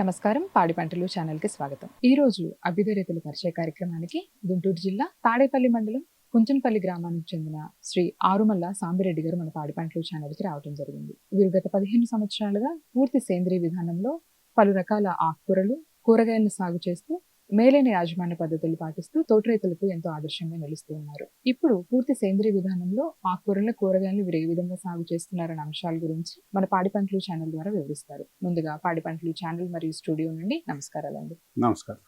నమస్కారం. పాడి పంటలు ఛానల్కి స్వాగతం. ఈ రోజు అభ్యుదయ రైతుల పరిచయ కార్యక్రమానికి గుంటూరు జిల్లా తాడేపల్లి మండలం కుంచంపల్లి గ్రామానికి చెందిన శ్రీ ఆరుమల్ల సాంబిరెడ్డి గారు మన పాడి పంటలు ఛానల్కి రావడం జరిగింది. వీరు గత పదిహేను సంవత్సరాలుగా పూర్తి సేంద్రియ విధానంలో పలు రకాల ఆకుకూరలు కూరగాయలను సాగు చేస్తూ మేలైన యాజమాన్య పద్ధతులు పాటిస్తూ తోటి రైతులకు ఎంతో ఆదర్శంగా నిలుస్తూ ఉన్నారు. ఇప్పుడు పూర్తి సేంద్రియ విధానంలో ఆకుకూరల కూరగాయలను వీరు ఏ విధంగా సాగు చేస్తున్నారన్న అంశాల గురించి మన పాడి పంటలు ఛానల్ ద్వారా వివరిస్తారు. ముందుగా పాడి పంటలు ఛానల్ మరియు స్టూడియో నుండి నమస్కారాలండి. నమస్కారం.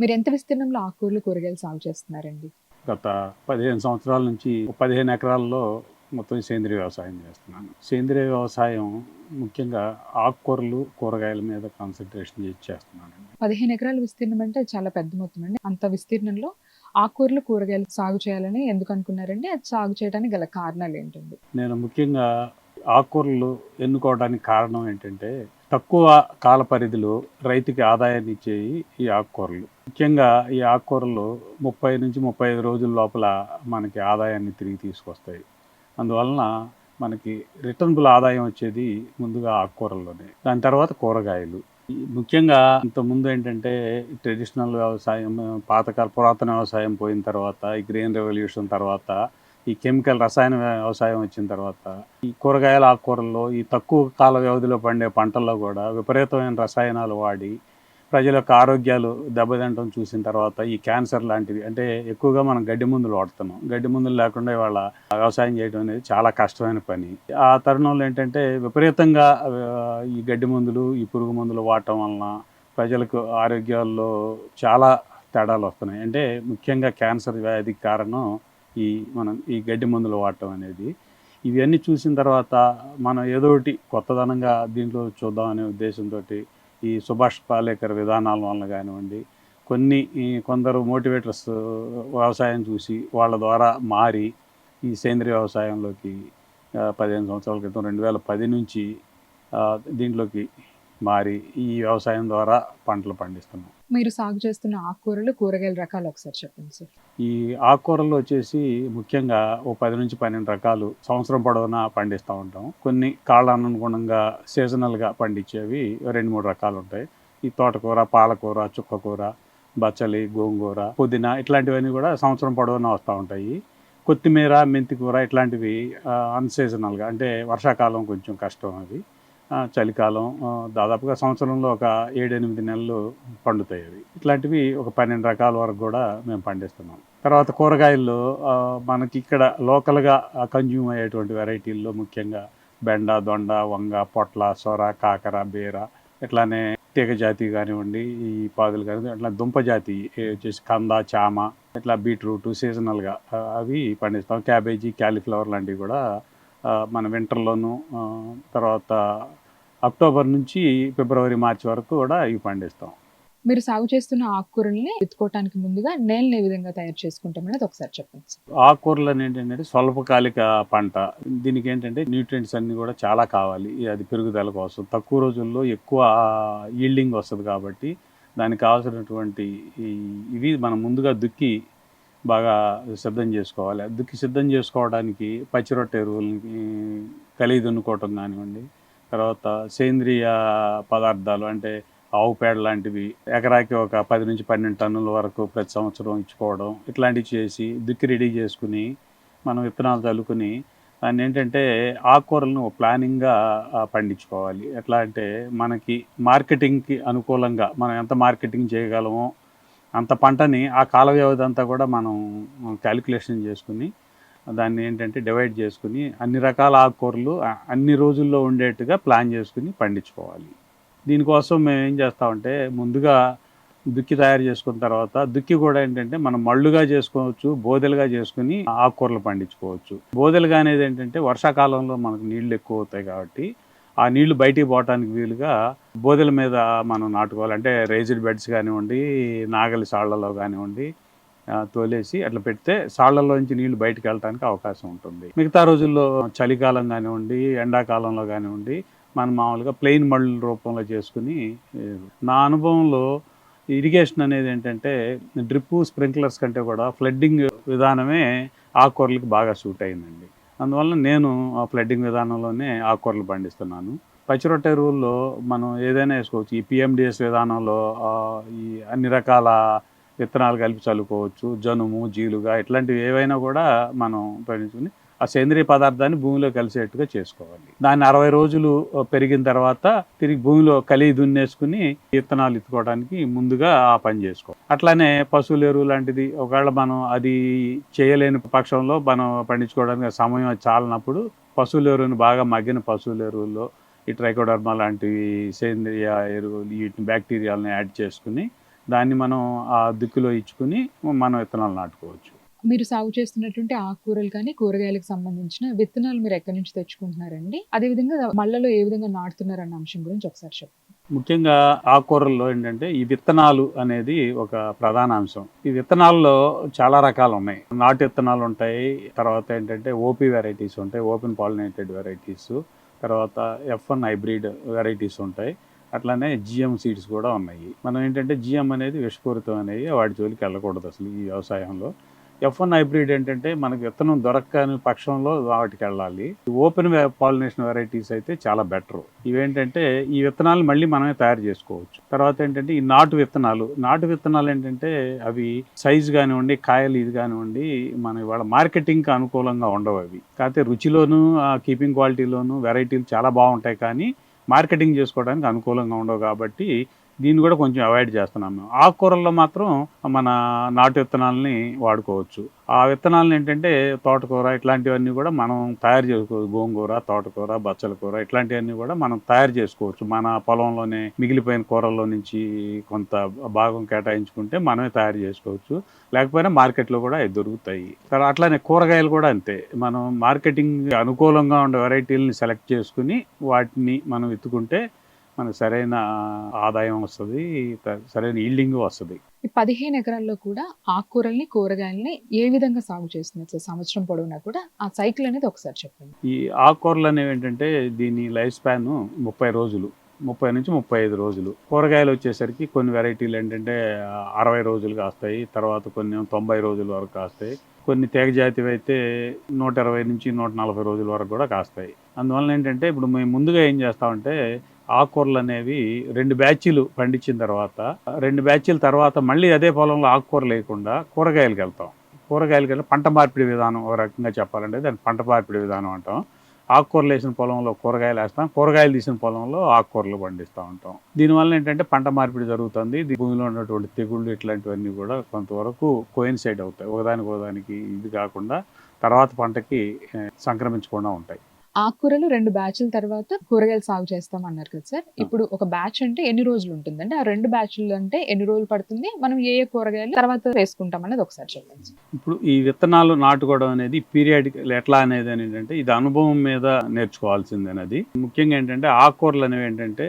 మీరు ఎంత విస్తీర్ణంలో ఆకుకూరలు కూరగాయలు సాగు చేస్తున్నారండి? గత పదిహేను సంవత్సరాల నుంచి పదిహేను ఎకరాల్లో మొత్తం సేంద్రియ వ్యవసాయం చేస్తున్నాను. సేంద్రియ వ్యవసాయం ముఖ్యంగా ఆకుకూరలు కూరగాయల మీద కాన్సన్ట్రేషన్ చేసి చేస్తున్నానండి. పదిహేను ఎకరాల విస్తీర్ణం అంటే చాలా పెద్ద మొత్తం అండి. అంత విస్తీర్ణంలో ఆకుకూరలు కూరగాయలు సాగు చేయాలని ఎందుకు అనుకున్నారండి అది సాగు చేయడానికి గల కారణాలు ఏంటండి? నేను ముఖ్యంగా ఆకుకూరలు ఎన్నుకోవడానికి కారణం ఏంటంటే తక్కువ కాల పరిధిలో రైతుకి ఆదాయాన్ని ఇచ్చేవి ఈ ఆకుకూరలు. ముఖ్యంగా ఈ ఆకుకూరలు ముప్పై నుంచి ముప్పై ఐదు రోజుల లోపల మనకి ఆదాయాన్ని తిరిగి తీసుకొస్తాయి. అందువలన మనకి రిటర్నబుల్ ఆదాయం వచ్చేది ముందుగా ఆకుకూరల్లోనే దాని తర్వాత కూరగాయలు. ముఖ్యంగా ఇంతకుముందు ఏంటంటే ట్రెడిషనల్ వ్యవసాయం పాతకాల పురాతన వ్యవసాయం పోయిన తర్వాత ఈ గ్రీన్ రెవల్యూషన్ తర్వాత ఈ కెమికల్ రసాయన వ్యవసాయం వచ్చిన తర్వాత ఈ కూరగాయల ఆకుకూరల్లో ఈ తక్కువ కాల వ్యవధిలో పండే పంటల్లో కూడా విపరీతమైన రసాయనాలు వాడి ప్రజల యొక్క ఆరోగ్యాలు దెబ్బతింటం చూసిన తర్వాత ఈ క్యాన్సర్ లాంటివి అంటే ఎక్కువగా మనం గడ్డి మందులు వాడుతున్నాం. గడ్డి మందులు లేకుండా ఇవాళ వ్యవసాయం చేయడం అనేది చాలా కష్టమైన పని. ఆ తరుణంలో ఏంటంటే విపరీతంగా ఈ గడ్డి మందులు ఈ పురుగు మందులు వాడటం వలన ప్రజలకు ఆరోగ్యాల్లో చాలా తేడాలు వస్తున్నాయి. అంటే ముఖ్యంగా క్యాన్సర్ వ్యాధికి కారణం ఈ మనం ఈ గడ్డి మందులు వాడటం అనేది. ఇవన్నీ చూసిన తర్వాత మనం ఏదో ఒకటి కొత్తదనంగా దీంట్లో చూద్దాం అనే ఉద్దేశంతో ఈ సుభాష్ పాలేకర్ విధానాల వలన కానివ్వండి కొన్ని కొందరు మోటివేటర్స్ వ్యవసాయం చూసి వాళ్ళ ద్వారా మారి ఈ సేంద్రియ వ్యవసాయంలోకి పదిహేను సంవత్సరాల క్రితం రెండు వేల పది నుంచి దీంట్లోకి మారి ఈ వ్యవసాయం ద్వారా పంటలు పండిస్తున్నాం. మీరు సాగు చేస్తున్న ఆకుకూరలు కూరగాయల రకాలు ఒకసారి చెప్పండి సార్. ఈ ఆకుకూరలు వచ్చేసి ముఖ్యంగా ఓ పది నుంచి పన్నెండు రకాలు సంవత్సరం పొడవునా పండిస్తూ ఉంటాం. కొన్ని కాలానుగుణంగా సీజనల్గా పండించేవి రెండు మూడు రకాలు ఉంటాయి. ఈ తోటకూర పాలకూర చుక్కకూర బచ్చలి గోంగూర పుదీనా ఇట్లాంటివన్నీ కూడా సంవత్సరం పొడవునా వస్తూ ఉంటాయి. కొత్తిమీర మెంతికూర ఇట్లాంటివి అన్సీజనల్గా అంటే వర్షాకాలం కొంచెం కష్టం అది. చలికాలం దాదాపుగా సంవత్సరంలో ఒక ఏడెనిమిది నెలలు పండుతాయి అవి. ఇట్లాంటివి ఒక పన్నెండు రకాల వరకు కూడా మేము పండిస్తున్నాం. తర్వాత కూరగాయల్లో మనకి ఇక్కడ లోకల్గా కన్జ్యూమ్ అయ్యేటువంటి వెరైటీల్లో ముఖ్యంగా బెండ దొండ వంగ పొట్ల సొర కాకర బీర ఇట్లానే తీగ జాతి కానివ్వండి ఈ పాదులు కానివ్వండి అట్లా దుంప జాతి వచ్చేసి కంద చామ ఇట్లా బీట్రూట్ సీజనల్గా అవి పండిస్తాం. క్యాబేజీ క్యాలీఫ్లవర్ లాంటివి కూడా మన వింటర్లోను తర్వాత అక్టోబర్ నుంచి ఫిబ్రవరి మార్చి వరకు కూడా ఇవి పండిస్తాం. మీరు సాగు చేస్తున్న ఆకుకూరల్ని విత్తుకోవటానికి ముందుగా నేలని ఏ విధంగా తయారు చేసుకుంటాం అనేది ఒకసారి చెప్పండి ఆకుకూరలు అనేది ఏంటంటే స్వల్పకాలిక పంట. దీనికి ఏంటంటే న్యూట్రియంట్స్ అన్ని కూడా చాలా కావాలి. అది పెరుగుదల కోసం. తక్కువ రోజుల్లో ఎక్కువ ఈల్డింగ్ వస్తుంది కాబట్టి దానికి కావాల్సినటువంటి ఇవి మనం ముందుగా దుక్కి బాగా సిద్ధం చేసుకోవాలి. దుక్కి సిద్ధం చేసుకోవడానికి పచ్చిరొట్టె ఎరువులని కలిగి దున్నుకోవటం కానివ్వండి తర్వాత సేంద్రియ పదార్థాలు అంటే ఆవు పేడ లాంటివి ఎకరాకి ఒక పది నుంచి పన్నెండు టన్నుల వరకు ప్రతి సంవత్సరం ఇచ్చుకోవడం ఇట్లాంటివి చేసి దుక్కి రెడీ చేసుకుని మనం విత్తనాలు చల్లుకుని దాన్ని ఏంటంటే ఆకుకూరలను ప్లానింగ్గా పండించుకోవాలి. ఎట్లా అంటే మనకి మార్కెటింగ్కి అనుకూలంగా మనం ఎంత మార్కెటింగ్ చేయగలమో అంత పంటని ఆ కాల వ్యవధి అంతా కూడా మనం క్యాలిక్యులేషన్ చేసుకుని దాన్ని ఏంటంటే డివైడ్ చేసుకుని అన్ని రకాల ఆకుకూరలు అన్ని రోజుల్లో ఉండేట్టుగా ప్లాన్ చేసుకుని పండించుకోవాలి. దీనికోసం మేము ఏం చేస్తామంటే ముందుగా దుక్కి తయారు చేసుకున్న తర్వాత దుక్కి కూడా ఏంటంటే మనం మళ్ళుగా చేసుకోవచ్చు బోదెలుగా చేసుకుని ఆకుకూరలు పండించుకోవచ్చు. బోదెలుగా అనేది ఏంటంటే వర్షాకాలంలో మనకు నీళ్ళు ఎక్కువ అవుతాయి కాబట్టి ఆ నీళ్ళు బయటికి పోవటానికి వీలుగా బోదెల మీద మనం నాటుకోవాలి. అంటే రైజ్డ్ బెడ్స్ కానివ్వండి నాగలి సాళ్ళలో కానివ్వండి తోలేసి అట్లా పెడితే సాళ్ళలో నుంచి నీళ్ళు బయటికి వెళ్ళడానికి అవకాశం ఉంటుంది. మిగతా రోజుల్లో చలికాలం కానివ్వండి ఎండాకాలంలో కానివ్వండి మనం మామూలుగా ప్లెయిన్ మళ్ళ రూపంలో చేసుకుని నా అనుభవంలో ఇరిగేషన్ అనేది ఏంటంటే డ్రిప్పు స్ప్రింక్లర్స్ కంటే కూడా ఫ్లడ్డింగ్ విధానమే ఆకుకూరలకు బాగా సూట్ అయిందండి. అందువల్ల నేను ఆ ఫ్లడ్డింగ్ విధానంలోనే ఆకుకూరలు పండిస్తున్నాను. పచ్చిరొట్ట ఎరువుల్లో మనం ఏదైనా వేసుకోవచ్చు. ఈ పిఎండిఎస్ విధానంలో ఈ అన్ని రకాల విత్తనాలు కలిపి చల్లుకోవచ్చు. జనుము జీలుగా ఇట్లాంటివి ఏవైనా కూడా మనం పండించుకుని ఆ సేంద్రియ పదార్థాన్ని భూమిలో కలిసేట్టుగా చేసుకోవాలి. దాన్ని అరవై రోజులు పెరిగిన తర్వాత తిరిగి భూమిలో కలిగి దున్నేసుకుని విత్తనాలు ఎత్తుకోవడానికి ముందుగా ఆ పని చేసుకోవాలి. అట్లానే పశువుల ఎరువు లాంటిది ఒకవేళ మనం అది చేయలేని పక్షంలో మనం పండించుకోవడానికి సమయం చాలినప్పుడు పశువుల ఎరువుని బాగా మగ్గిన పశువుల ఎరువుల్లో ఈ ట్రైకోడర్మా లాంటివి సేంద్రియ ఎరువులు వీటిని బ్యాక్టీరియాలను యాడ్ చేసుకుని దాన్ని మనం ఆ దిక్కులో ఇచ్చుకుని మనం విత్తనాలు నాటుకోవచ్చు. మీరు సాగు చేస్తున్నటువంటి ఆకుకూరలు కానీ కూరగాయలకు సంబంధించిన విత్తనాలు మీరు ఎక్కడి నుంచి తెచ్చుకుంటున్నారండి? అదేవిధంగా మళ్ళలో ఏ విధంగా నాటుతున్నారు అన్న అంశం గురించి ఒకసారి చెప్పండి. ముఖ్యంగా ఆకుకూరల్లో ఏంటంటే ఈ విత్తనాలు అనేది ఒక ప్రధాన అంశం. ఈ విత్తనాల్లో చాలా రకాలు ఉన్నాయి. నాటు విత్తనాలు ఉంటాయి. తర్వాత ఏంటంటే ఓపీ వెరైటీస్ ఉంటాయి. Open pollinated varieties. తర్వాత ఎఫ్ వన్ హైబ్రిడ్ వెరైటీస్ ఉంటాయి. అట్లానే జిఎం సీడ్స్ కూడా ఉన్నాయి. మనం ఏంటంటే జిఎం అనేది విషపూరితం అనేది వాటి జోలికి వెళ్ళకూడదు అసలు ఈ వ్యవసాయంలో. ఎఫ్ వన్ హైబ్రిడ్ ఏంటంటే మనకి విత్తనం దొరకని పక్షంలో వాటికి వెళ్ళాలి. ఓపెన్ పాలినేషన్ వెరైటీస్ అయితే చాలా బెటర్ ఇవేంటంటే ఈ విత్తనాలు మళ్ళీ మనమే తయారు చేసుకోవచ్చు. తర్వాత ఏంటంటే ఈ నాటు విత్తనాలు. నాటు విత్తనాలు ఏంటంటే అవి సైజు కానివ్వండి కాయలు ఇది కానివ్వండి మన ఇవాళ మార్కెటింగ్కి అనుకూలంగా ఉండవు అవి. కాకపోతే రుచిలోను కీపింగ్ క్వాలిటీలోను వెరైటీలు చాలా బాగుంటాయి కానీ మార్కెటింగ్ చేసుకోవడానికి అనుకూలంగా ఉండవు కాబట్టి దీన్ని కూడా కొంచెం అవాయిడ్ చేస్తున్నాం మేము. ఆకుకూరల్లో మాత్రం మన నాటు విత్తనాలని వాడుకోవచ్చు. ఆ విత్తనాలను ఏంటంటే తోటకూర ఇట్లాంటివన్నీ కూడా మనం తయారు చేసుకోవచ్చు. గోంగూర తోటకూర బచ్చల కూర ఇట్లాంటివన్నీ కూడా మనం తయారు చేసుకోవచ్చు. మన పొలంలోనే మిగిలిపోయిన కూరల్లో నుంచి కొంత భాగం కేటాయించుకుంటే మనమే తయారు చేసుకోవచ్చు. లేకపోయినా మార్కెట్లో కూడా అవి దొరుకుతాయి. తర్వాత అట్లానే కూరగాయలు కూడా అంతే. మనం మార్కెటింగ్ అనుకూలంగా ఉండే వెరైటీలని సెలెక్ట్ చేసుకుని వాటిని మనం ఎత్తుకుంటే మనకు సరైన ఆదాయం వస్తుంది సరైన ఈల్డింగ్ వస్తుంది. ఈ పదిహేను ఎకరాల్లో కూడా ఆకుకూరల్ని కూరగాయల్ని ఏ విధంగా సాగు చేస్తున్నారు? సార్ సంవత్సరం పొడవునా కూడా ఆ సైకిల్ అనేది ఒకసారి చెప్పండి. ఈ ఆకుకూరలు అనేవి ఏంటంటే దీని లైఫ్ స్పాన్ ముప్పై రోజులు. ముప్పై నుంచి ముప్పై ఐదు రోజులు. కూరగాయలు వచ్చేసరికి కొన్ని వెరైటీలు ఏంటంటే అరవై రోజులు కాస్తాయి తర్వాత కొన్ని తొంభై రోజుల వరకు కాస్తాయి. కొన్ని తీగ జాతివి అయితే నూట ఇరవై నుంచి నూట నలభై రోజుల వరకు కూడా కాస్తాయి. అందువల్ల ఏంటంటే ఇప్పుడు మేము ముందుగా ఏం చేస్తామంటే ఆకుకూరలు అనేవి రెండు బ్యాచీలు పండించిన తర్వాత రెండు బ్యాచీల తర్వాత మళ్ళీ అదే పొలంలో ఆకుకూర లేకుండా కూరగాయలకు వెళ్తాం. కూరగాయలకు వెళ్ళి పంట మార్పిడి విధానం ఒక రకంగా చెప్పాలంటే దాన్ని పంట మార్పిడి విధానం అంటాం. ఆకుకూరలు వేసిన పొలంలో కూరగాయలు వేస్తాం కూరగాయలు తీసిన పొలంలో ఆకుకూరలు పండిస్తూ ఉంటాం. దీనివల్ల ఏంటంటే పంట మార్పిడి జరుగుతుంది. భూమిలో ఉన్నటువంటి తెగుళ్ళు ఇట్లాంటివన్నీ కూడా కొంతవరకు కోయిన్సైడ్ అవుతాయి. ఒకదానికి ఒకదానికి ఇది కాకుండా తర్వాత పంటకి సంక్రమించకుండా ఉంటాయి. ఆకుకూరలు రెండు బ్యాచ్ల తర్వాత కూరగాయలు సాగు చేస్తాం అన్నారు కదా సార్. ఇప్పుడు ఒక బ్యాచ్ అంటే ఎన్ని రోజులు ఉంటుంది అంటే ఆ రెండు బ్యాచ్లు అంటే ఎన్ని రోజులు పడుతుంది? మనం ఏ ఏ కూరగాయలు తర్వాత వేసుకుంటాం అనేది ఒకసారి చెప్పండి. ఇప్పుడు ఈ విత్తనాలు నాటుకోవడం అనేది పీరియాడిక్ ఎట్లా అనేది అని ఏంటంటే ఇది అనుభవం మీద నేర్చుకోవాల్సింది అనేది. ముఖ్యంగా ఏంటంటే ఆకుకూరలు అనేవి ఏంటంటే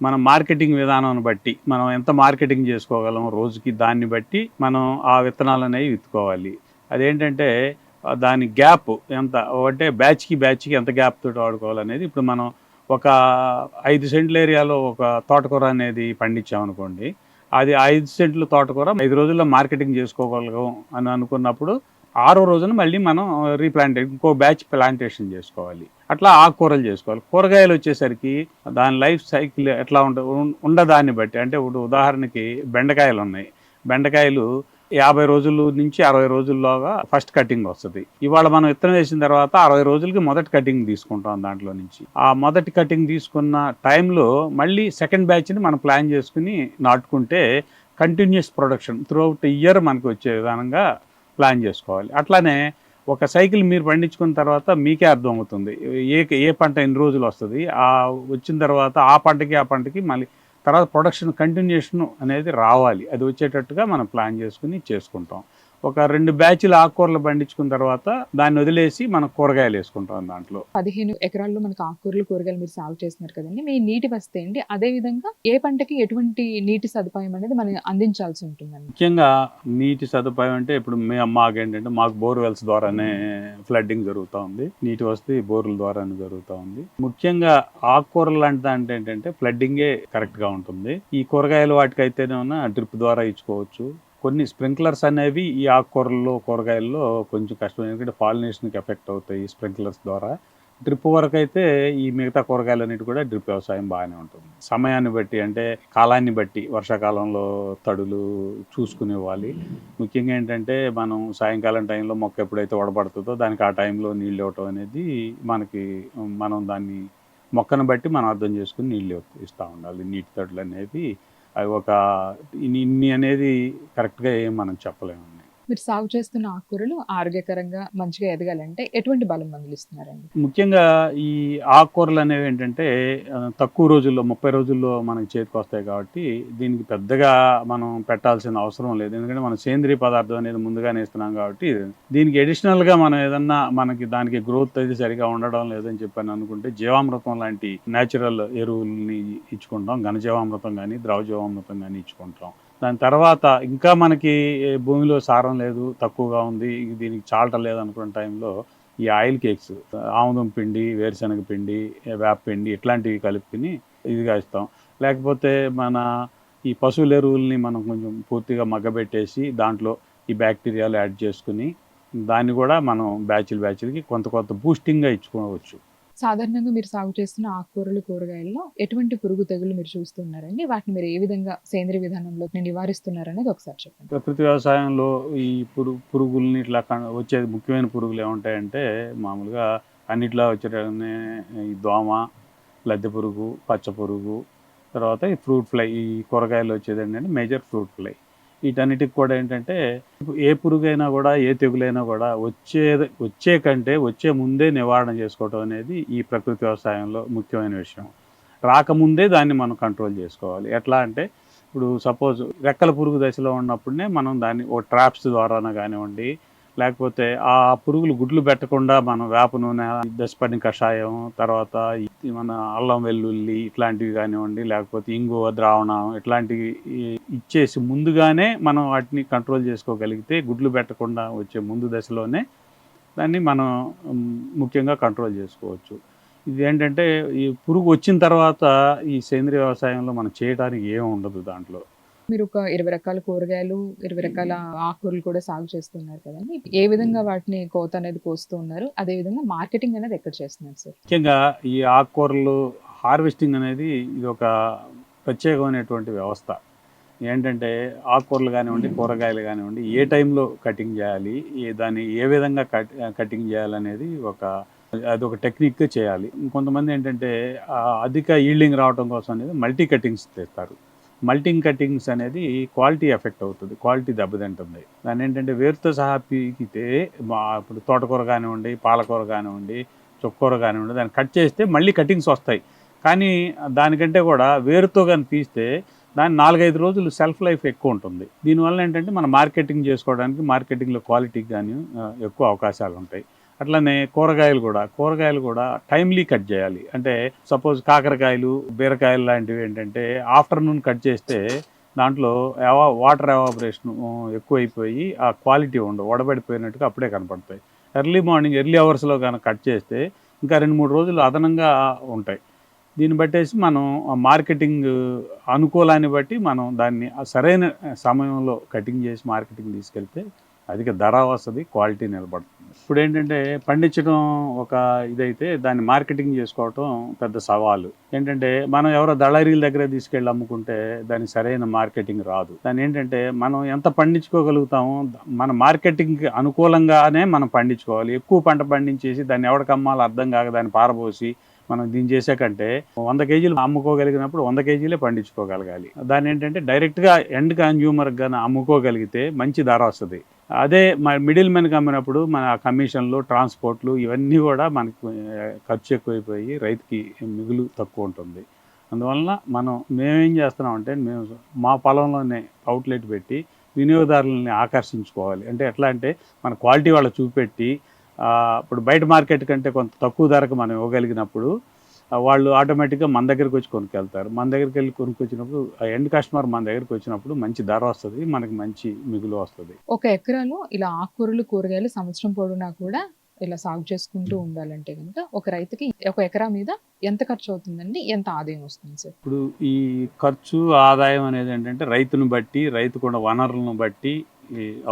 మన మార్కెటింగ్ విధానం బట్టి మనం ఎంత మార్కెటింగ్ చేసుకోగలం రోజుకి దాన్ని బట్టి మనం ఆ విత్తనాలు అనేవి విత్తుకోవాలి. అదేంటంటే దాని గ్యాప్ ఎంత అంటే బ్యాచ్కి బ్యాచ్కి ఎంత గ్యాప్ తోటి వాడుకోవాలనేది ఇప్పుడు మనం ఒక ఐదు సెంట్ల ఏరియాలో ఒక తోటకూర అనేది పండించామనుకోండి అది ఐదు సెంట్లు తోటకూర ఐదు రోజుల్లో మార్కెటింగ్ చేసుకోగలం అని అనుకున్నప్పుడు ఆరో రోజున మళ్ళీ మనం రీప్లాంట్ ఇంకో బ్యాచ్ ప్లాంటేషన్ చేసుకోవాలి. అట్లా ఆకుకూరలు చేసుకోవాలి. కూరగాయలు వచ్చేసరికి దాని లైఫ్ సైకిల్ ఎట్లా ఉండ ఉండదాన్ని బట్టి అంటే ఇప్పుడు ఉదాహరణకి బెండకాయలు ఉన్నాయి బెండకాయలు యాభై రోజుల నుంచి అరవై రోజుల్లోగా ఫస్ట్ కటింగ్ వస్తుంది. ఇవాళ మనం విత్తనం వేసిన తర్వాత అరవై రోజులకి మొదటి కటింగ్ తీసుకుంటాం దాంట్లో నుంచి. ఆ మొదటి కటింగ్ తీసుకున్న టైంలో మళ్ళీ సెకండ్ బ్యాచ్ని మనం ప్లాన్ చేసుకుని నాటుకుంటే కంటిన్యూస్ ప్రొడక్షన్ త్రూఅవుట్ ఇయర్ మనకు వచ్చే విధానంగా ప్లాన్ చేసుకోవాలి. అట్లానే ఒక సైకిల్ మీరు పండించుకున్న తర్వాత మీకే అర్థం అవుతుంది ఏ ఏ పంట ఎన్ని రోజులు వస్తుంది? ఆ వచ్చిన తర్వాత ఆ పంటకి ఆ పంటకి మళ్ళీ తర్వాత ప్రొడక్షన్ కంటిన్యూషన్ అనేది రావాలి. అది వచ్చేటట్టుగా మనం ప్లాన్ చేసుకుని చేసుకుంటాం. ఒక రెండు బ్యాచ్లు ఆకుకూరలు పండించుకున్న తర్వాత దాన్ని వదిలేసి మనం కూరగాయలు వేసుకుంటాం దాంట్లో. పదిహేను ఎకరాల్లో మనకు ఆకుకూరలు కూరగాయలు మీరు సాగు చేస్తున్నారు కదండి. మీ నీటి వస్తే అండి అదే విధంగా ఏ పంటకి ఎటువంటి నీటి సదుపాయం అనేది మనం అందించాల్సి ఉంటుందండి? ముఖ్యంగా నీటి సదుపాయం అంటే ఇప్పుడు మాకు ఏంటంటే మాకు బోర్వెల్స్ ద్వారానే ఫ్లడ్డింగ్ జరుగుతూ ఉంది. నీటి వస్తే బోర్ల ద్వారానే జరుగుతూ ఉంది. ముఖ్యంగా ఆకుకూరలు లాంటి దాంట్లో ఏంటంటే ఫ్లడ్డింగే కరెక్ట్గా ఉంటుంది. ఈ కూరగాయలు వాటికైతేనేమన్నా డ్రిప్ ద్వారా ఇచ్చుకోవచ్చు. కొన్ని స్ప్రింక్లర్స్ అనేవి ఈ ఆకుకూరల్లో కూరగాయల్లో కొంచెం కష్టం. ఎందుకంటే పాలినేషన్కి ఎఫెక్ట్ అవుతాయి స్ప్రింక్లర్స్ ద్వారా. డ్రిప్ వరకు అయితే ఈ మిగతా కూరగాయలన్నిటి కూడా డ్రిప్ వ్యవసాయం బాగానే ఉంటుంది. సమయాన్ని బట్టి అంటే కాలాన్ని బట్టి వర్షాకాలంలో తడులు చూసుకునేవ్వాలి ముఖ్యంగా ఏంటంటే మనం సాయంకాలం టైంలో మొక్క ఎప్పుడైతే వడబడుతుందో దానికి ఆ టైంలో నీళ్ళు ఇవ్వటం అనేది మనకి మనం దాన్ని మొక్కను బట్టి మనం అర్థం చేసుకుని నీళ్ళు ఇస్తూ ఉండాలి. నీటి తడులు అనేవి ఒక ఇన్ని ఇన్ని అనేది కరెక్ట్గా ఏం మనం చెప్పలేము. మీరు సాగు చేస్తున్న ఆకుకూరలు ఆరోగ్యకరంగా మంచిగా ఎదగాలంటే ఎటువంటి బలం మందులు ఇస్తున్నారండి ముఖ్యంగా ఈ ఆకుకూరలు అనేవి ఏంటంటే తక్కువ రోజుల్లో ముప్పై రోజుల్లో మనకి చేతికి వస్తాయి కాబట్టి దీనికి పెద్దగా మనం పెట్టాల్సిన అవసరం లేదు. ఎందుకంటే మనం సేంద్రియ పదార్థం అనేది ముందుగానే ఇస్తున్నాం కాబట్టి దీనికి అడిషనల్గా మనం ఏదన్నా మనకి దానికి గ్రోత్ అయితే సరిగా ఉండడం లేదని చెప్పాను అనుకుంటే జీవామృతం లాంటి న్యాచురల్ ఎరువుల్ని ఇచ్చుకుంటాం. ఘనజీవామృతం కానీ ద్రవ జీవామృతం కానీ ఇచ్చుకుంటాం. దాని తర్వాత ఇంకా మనకి భూమిలో సారం లేదు తక్కువగా ఉంది దీనికి చాలట లేదు అనుకున్న టైంలో ఈ ఆయిల్ కేక్స్ ఆముదం పిండి వేరుశనగ పిండి వేప పిండి ఇట్లాంటివి కలుపుకుని ఇదిగా ఇస్తాం. లేకపోతే మన ఈ పశువుల ఎరువుల్ని మనం కొంచెం పూర్తిగా మగ్గబెట్టేసి దాంట్లో ఈ బ్యాక్టీరియాలు యాడ్ చేసుకుని దాన్ని కూడా మనం బ్యాచ్లు బ్యాచ్లకి కొంత కొంత బూస్టింగ్గా ఇచ్చుకోవచ్చు. సాధారణంగా మీరు సాగు చేస్తున్న ఆకుకూరలు కూరగాయల్లో ఎటువంటి పురుగు తెగులు మీరు చూస్తున్నారండి? వాటిని మీరు ఏ విధంగా సేంద్రియ విధానంలో నివారిస్తున్నారనేది ఒకసారి చెప్పండి. ప్రకృతి వ్యవసాయంలో ఈ పురుగు పురుగుల్ని ఇట్లా వచ్చే ముఖ్యమైన పురుగులు ఏముంటాయంటే మామూలుగా అన్నిట్లో వచ్చేటనే ఈ దోమ లద్దె పురుగు పచ్చ పురుగు తర్వాత ఈ ఫ్రూట్ ఫ్లై ఈ కూరగాయలు వచ్చేది ఏంటంటే మేజర్ ఫ్రూట్ ఫ్లై. వీటన్నిటికి కూడా ఏంటంటే ఏ పురుగైనా కూడా ఏ తెగులైనా కూడా వచ్చే వచ్చే కంటే వచ్చే ముందే నివారణ చేసుకోవడం అనేది ఈ ప్రకృతి వ్యవసాయంలో ముఖ్యమైన విషయం. రాకముందే దాన్ని మనం కంట్రోల్ చేసుకోవాలి. ఎట్లా అంటే ఇప్పుడు సపోజ్ రెక్కల పురుగు దశలో ఉన్నప్పుడే మనం దాన్ని ఓ ట్రాప్స్ ద్వారాన కానివ్వండి లేకపోతే ఆ పురుగులు గుడ్లు పెట్టకుండా మనం వేప నూనె దశపడిన కషాయం తర్వాత మన అల్లం వెల్లుల్లి ఇట్లాంటివి కానివ్వండి లేకపోతే ఇంగువ ద్రావణం ఇట్లాంటివి ఇచ్చేసి ముందుగానే మనం వాటిని కంట్రోల్ చేసుకోగలిగితే గుడ్లు పెట్టకుండా వచ్చే ముందు దశలోనే దాన్ని మనం ముఖ్యంగా కంట్రోల్ చేసుకోవచ్చు. ఇది ఏంటంటే ఈ పురుగు వచ్చిన తర్వాత ఈ సేంద్రియ వ్యవసాయంలో మనం చేయడానికి ఏం ఉండదు దాంట్లో. మీరు ఒక ఇరవై రకాల కూరగాయలు ఇరవై రకాల ఆకుకూరలు కూడా సాగు చేస్తున్నారు కదండి. ఏ విధంగా వాటిని కోత అనేది కోస్తూ ఉన్నారు? అదే విధంగా మార్కెటింగ్ అనేది ఎక్కడ చేస్తున్నారు సార్? ముఖ్యంగా ఈ ఆకుకూరలు హార్వెస్టింగ్ అనేది ఇది ఒక ప్రత్యేకమైనటువంటి వ్యవస్థ. ఏంటంటే ఆకుకూరలు కానివ్వండి కూరగాయలు కానివ్వండి ఏ టైంలో కటింగ్ చేయాలి ఏ దాన్ని ఏ విధంగా కట్ కటింగ్ చేయాలనేది ఒక అది ఒక టెక్నిక్ చేయాలి. కొంతమంది ఏంటంటే అధిక ఈల్డింగ్ రావడం కోసం అనేది మల్టీ కటింగ్స్ తెస్తారు మల్టింగ్ కటింగ్స్ అనేది క్వాలిటీ ఎఫెక్ట్ అవుతుంది క్వాలిటీ దెబ్బతింటుంది. దాని ఏంటంటే వేరుతో సహా పీకితే మా ఇప్పుడు తోటకూర కానివ్వండి పాలకూర కానివ్వండి చుక్కూర కానివ్వండి దాన్ని కట్ చేస్తే మళ్ళీ కటింగ్స్ వస్తాయి. కానీ దానికంటే కూడా వేరుతో కానీ తీస్తే దాని నాలుగైదు రోజులు సెల్ఫ్ లైఫ్ ఎక్కువ ఉంటుంది. దీనివల్ల ఏంటంటే మనం మార్కెటింగ్ చేసుకోవడానికి మార్కెటింగ్లో క్వాలిటీకి కానీ ఎక్కువ అవకాశాలు ఉంటాయి అట్లనే కూరగాయలు కూడా కూరగాయలు కూడా టైమ్లీ కట్ చేయాలి. అంటే సపోజ్ కాకరకాయలు బీరకాయలు లాంటివి ఏంటంటే ఆఫ్టర్నూన్ కట్ చేస్తే దాంట్లో ఎవా వాటర్ ఎవాబరేషన్ ఎక్కువైపోయి ఆ క్వాలిటీ ఉండవు వడబడిపోయినట్టుగా అప్పుడే కనపడతాయి. ఎర్లీ మార్నింగ్ ఎర్లీ అవర్స్లో కనుక కట్ చేస్తే ఇంకా రెండు మూడు రోజులు అదనంగా ఉంటాయి. దీన్ని బట్టేసి మనం మార్కెటింగ్ అనుకూలాన్ని బట్టి మనం దాన్ని సరైన సమయంలో కటింగ్ చేసి మార్కెటింగ్ తీసుకెళ్తే అధిక ధర వస్తుంది క్వాలిటీ నిలబడుతుంది. ఇప్పుడు ఏంటంటే పండించడం ఒక ఇదైతే దాన్ని మార్కెటింగ్ చేసుకోవటం పెద్ద సవాలు. ఏంటంటే మనం ఎవరో దళారీల దగ్గర తీసుకెళ్ళి అమ్ముకుంటే దానికి సరైన మార్కెటింగ్ రాదు. దాని ఏంటంటే మనం ఎంత పండించుకోగలుగుతామో మన మార్కెటింగ్కి అనుకూలంగానే మనం పండించుకోవాలి. ఎక్కువ పంట పండించేసి దాన్ని ఎవరికి అమ్మాలో అర్థం కాక దాన్ని పారబోసి మనం దీన్ని చేసే కంటే వంద కేజీలు అమ్ముకోగలిగినప్పుడు వంద కేజీలే పండించుకోగలగాలి. దాని ఏంటంటే డైరెక్ట్గా ఎండ్ కన్జ్యూమర్కి కానీ అమ్ముకోగలిగితే మంచి ధర వస్తుంది. అదే మిడిల్ మెన్కి అమ్మినప్పుడు మన కమిషన్లు ట్రాన్స్పోర్ట్లు ఇవన్నీ కూడా మనకి ఖర్చు ఎక్కువైపోయి రైతుకి మిగులు తక్కువ ఉంటుంది. అందువలన మనం మేమేం చేస్తున్నామంటే మేము మా పొలంలోనే అవుట్లెట్ పెట్టి వినియోగదారులని ఆకర్షించుకోవాలి. అంటే ఎట్లా అంటే మన క్వాలిటీ వాళ్ళ చూపెట్టి ఇప్పుడు బయట మార్కెట్ కంటే కొంత తక్కువ ధరకు మనం ఇవ్వగలిగినప్పుడు వాళ్ళు ఆటోమేటిక్గా మన దగ్గరికి వచ్చి కొనుక్కెళ్తారు. మన దగ్గరికి వెళ్ళి కొనుక్కొచ్చినప్పుడు ఆ ఎండ్ కస్టమర్ మన దగ్గరికి వచ్చినప్పుడు మంచి ధర వస్తుంది మనకి మంచి మిగులు వస్తుంది. ఒక ఎకరాలో ఇలా ఆకుకూరలు కూరగాయలు సంవత్సరం పొడవునా కూడా ఇలా సాగు చేసుకుంటూ ఉండాలంటే కనుక ఒక రైతుకి ఒక ఎకరా మీద ఎంత ఖర్చు అవుతుందండి? ఎంత ఆదాయం వస్తుంది సార్? ఇప్పుడు ఈ ఖర్చు ఆదాయం అనేది ఏంటంటే రైతును బట్టి రైతుకున్న వనరులను బట్టి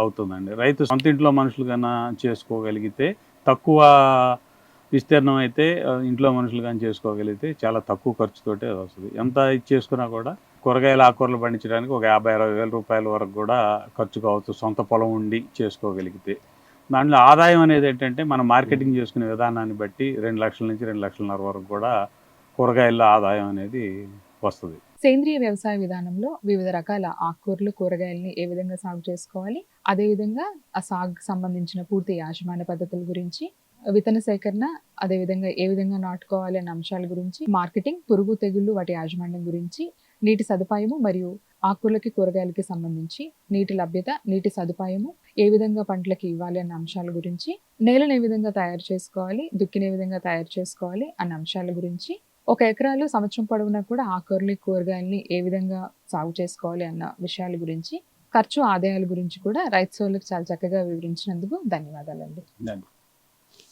అవుతుందండి. రైతు సొంత ఇంట్లో మనుషులు కన్నా చేసుకోగలిగితే తక్కువ విస్తీర్ణం అయితే ఇంట్లో మనుషులు కానీ చేసుకోగలిగితే చాలా తక్కువ ఖర్చుతోటే అది వస్తుంది. ఎంత ఇది చేసుకున్నా కూడా కూరగాయలు ఆకుకూరలు పండించడానికి ఒక యాభై అరవై వేల రూపాయల వరకు కూడా ఖర్చు కావచ్చు సొంత పొలం ఉండి చేసుకోగలిగితే. దాంట్లో ఆదాయం అనేది ఏంటంటే మనం మార్కెటింగ్ చేసుకునే విధానాన్ని బట్టి రెండు లక్షల నుంచి రెండు లక్షలన్నర వరకు కూడా కూరగాయల ఆదాయం అనేది వస్తుంది. సేంద్రియ వ్యవసాయ విధానంలో వివిధ రకాల ఆకుకూరలు కూరగాయలని ఏ విధంగా సాగు చేసుకోవాలి అదేవిధంగా ఆ సాగుకు సంబంధించిన పూర్తి యాజమాన్య పద్ధతుల గురించి విత్తన సేకరణ అదేవిధంగా ఏ విధంగా నాటుకోవాలి అనే అంశాల గురించి మార్కెటింగ్ పురుగు తెగుళ్ళు వాటి యాజమాన్యం గురించి నీటి సదుపాయము మరియు ఆకుకూరలకి కూరగాయలకి సంబంధించి నీటి లభ్యత నీటి సదుపాయము ఏ విధంగా పంటలకు ఇవ్వాలి అన్న అంశాల గురించి నేలను ఏ విధంగా తయారు చేసుకోవాలి దుక్కిని ఏ విధంగా తయారు చేసుకోవాలి అన్న అంశాల గురించి ఒక ఎకరాలు సంవత్సరం పొడవునా కూడా ఆకుకూరలు కూరగాయలని ఏ విధంగా సాగు చేసుకోవాలి అన్న విషయాల గురించి ఖర్చు ఆదాయాల గురించి కూడా రైతు సోళ్ళకి చాలా చక్కగా వివరించినందుకు ధన్యవాదాలండి.